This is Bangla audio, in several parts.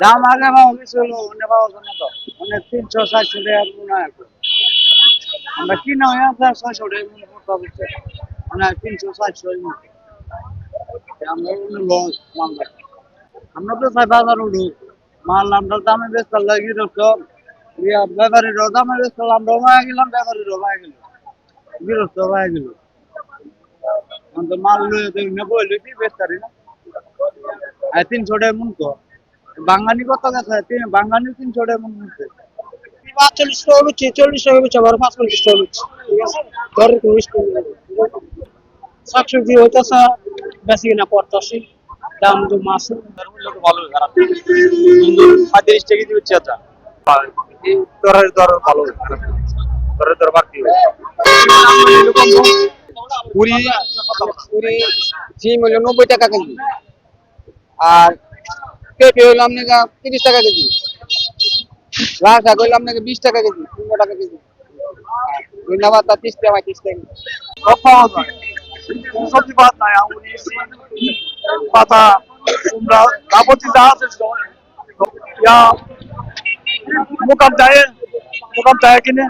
দাম আগে পাওয়া গেছিল অন্য পাওয়া যায় না তো। অনেক তিনশো, চারশো মনে। আমরা কিনা হয়ে আছে ছয়শো মনে মানে তিনশো, চারশো আমরা লস আমরা তো চাই বাজার মাল আমরা দামে বেচতে লাগি রকম ইয়া ব্যাপারীরাও দামে বেচতে আমরাও মায়া গেলাম ব্যাপারীরাও মায়া গেল। গৃহস্থ মায়া গেল। আমাদের মাল লয়ে দেখি না বইলে কি বেচতারি না। আর তিনশো টাকা মন তো বাঙালি কত গেছে তিন, বাঙালি তিনশো টাকা মন নিচ্ছে চল্লিশ টাকা বেচছি চল্লিশ টাকা বেচছি আবার পাঁচ পঞ্চাশ টাকা বেচছি ঘরের কোনো স্কুল নেই। শাকসবজি হইতেছে বেশি কিনা পড়তেছি দাম তো মাছ ভালো খারাপ পঁয়ত্রিশ টাকা আচ্ছা দরের দর ভালো দরের দর বাড়তি পুরি পুরি সিম হইল নব্বই টাকা কেজি। আর পেঁপে হইল আপনাকে তিরিশ টাকা কেজি। লাল শাক হইল আপনাকে বিশ টাকা কেজি পনেরো টাকা কেজি। ধন্যবাদ তার তিরিশ টাকা পঁয়ত্রিশ টাকা। সবজি পাত নাই সিম পাতা কুমড়া কাপড় যা আছে মোকাম চায় মোকাম চায় কিনে।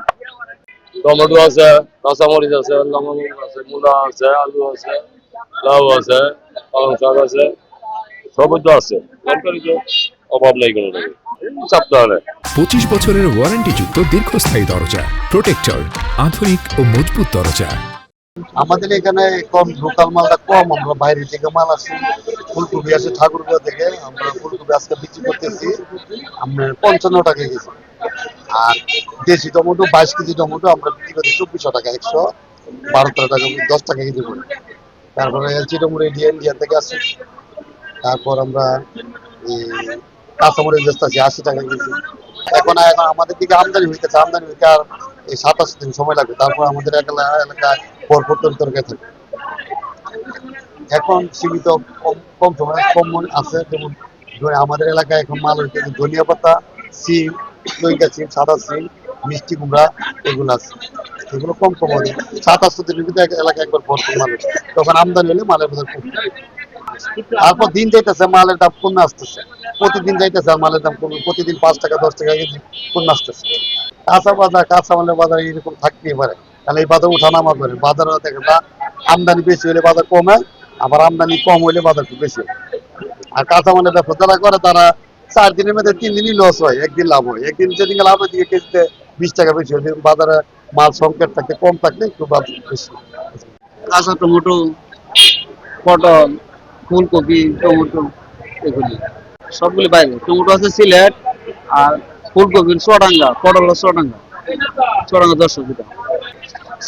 টমেটো আছে কাঁচামরিচ আছে লবঙ্গ আছে মূলা আছে আলু আছে লাউ আছে পালং শাক আছে সবই তো আছে। তরকারি তো অভাব নেই কোনো হবে পঁচিশ বছরের ওয়ারেন্টি যুক্ত দীর্ঘস্থায়ী দরজা প্রোটেক্টর আধুনিক ও মজবুত দরজা। আমাদের এখানে কম লোকাল মালটা কম, আমরা বাইরে থেকে মাল আসি ফুলকপি আসে ঠাকুরগাঁও থেকে, আমরা ফুলকপি আজকে বিক্রি করতেছি। আমরা পঞ্চান্ন টাকা কেজি। আর দেশি টমেটো, বাইশ কেজি টমেটো, আমরা বিক্রি করছি চব্বিশশো টাকা, একশো। বারো টাকা দশ টাকা কেজি করে। তারপরে এলচি টমেটো ইন্ডিয়া ইন্ডিয়া থেকে আসে তারপর আমরা এই কাঁচামরিচ বেচতেছি আশি টাকা কেজি। এখন এখন আমাদের দিকে আমদানি হইতেছে, আমদানি হইতে আর এই সাতাশ দিন সময় লাগবে। তারপর আমাদের এলাকা- এলাকায় পরপর তরি তরকারি থাকে। এখন সীমিত কম সময় কম মনে আছে, যেমন আমাদের এলাকায় এখন মাল হইতেছে ধনিয়া পাতা, সিম লইকা সিম, সাদা সিম, মিষ্টি কুমড়া এগুলো আছে। এগুলো কম কম হবে। সাতাশ দিনের ভিতরে এলাকায় একবার ভরপুর মাল হচ্ছে। তখন আমদানি হলে মালের মধ্যে কম। তারপর দিন যাইতেছে, মালের দাম কমে আসতেছে। প্রতিদিন যাইতেছে মালের দাম কমে প্রতিদিন পাঁচ টাকা, দশ টাকা কেজি কমে আসতেছে। কাঁচা বাজার কাঁচা মালের বাজার এরকম থাকতেই পারে। তাহলে এই বাজার উঠানামা করে বাজার দেখে আমদানি বেশি হলে বাজার কমে, আবার আমদানি কম হলে বাজার খুব বেশি আর কাঁচা মালের ব্যবসা যারা করে, তারা চার দিনের মধ্যে তিন দিনই লস হয়, একদিন লাভ হয়। একদিন যেদিন লাভ হয়, দিকে কেজিতে বিশ টাকা বেশি হয় বাজারে মাল সংকট থাকতে কম থাকলে একটু বাজার বেশি কাঁচা টমেটো, পটল, ফুলকপি, টমেটো, এগুলি। সবগুলি বাইরে টমেটো আছে সিলেট, আর ফুলকপির চুয়াডাঙ্গা, পটল চুয়াডাঙ্গা। চুয়াডাঙ্গা দশ টাকা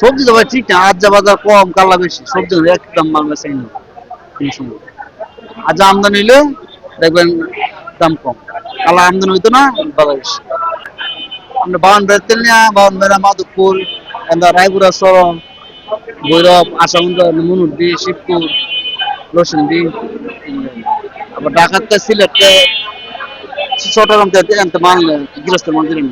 সবজি তো ভাই ঠিক না, আজ যা বাজার কম, কালা বেশি। সবজি একদম মাল বেশি নেই এই সময়। আমদানি হইলে দেখবেন দাম কম। কালা আমদানি হইতো না, বাজার বেশি। আমরা বাউন বেড়া তেল নিয়ে বাউন রায়পুরা সরম ভৈরব আসামন্দ মনুদ্দি শিবপুর লসুন্দি আবার ঢাকাতে সিলেটে চট্টগ্রাম থেকে মানলে গৃহস্থ মন্দিরে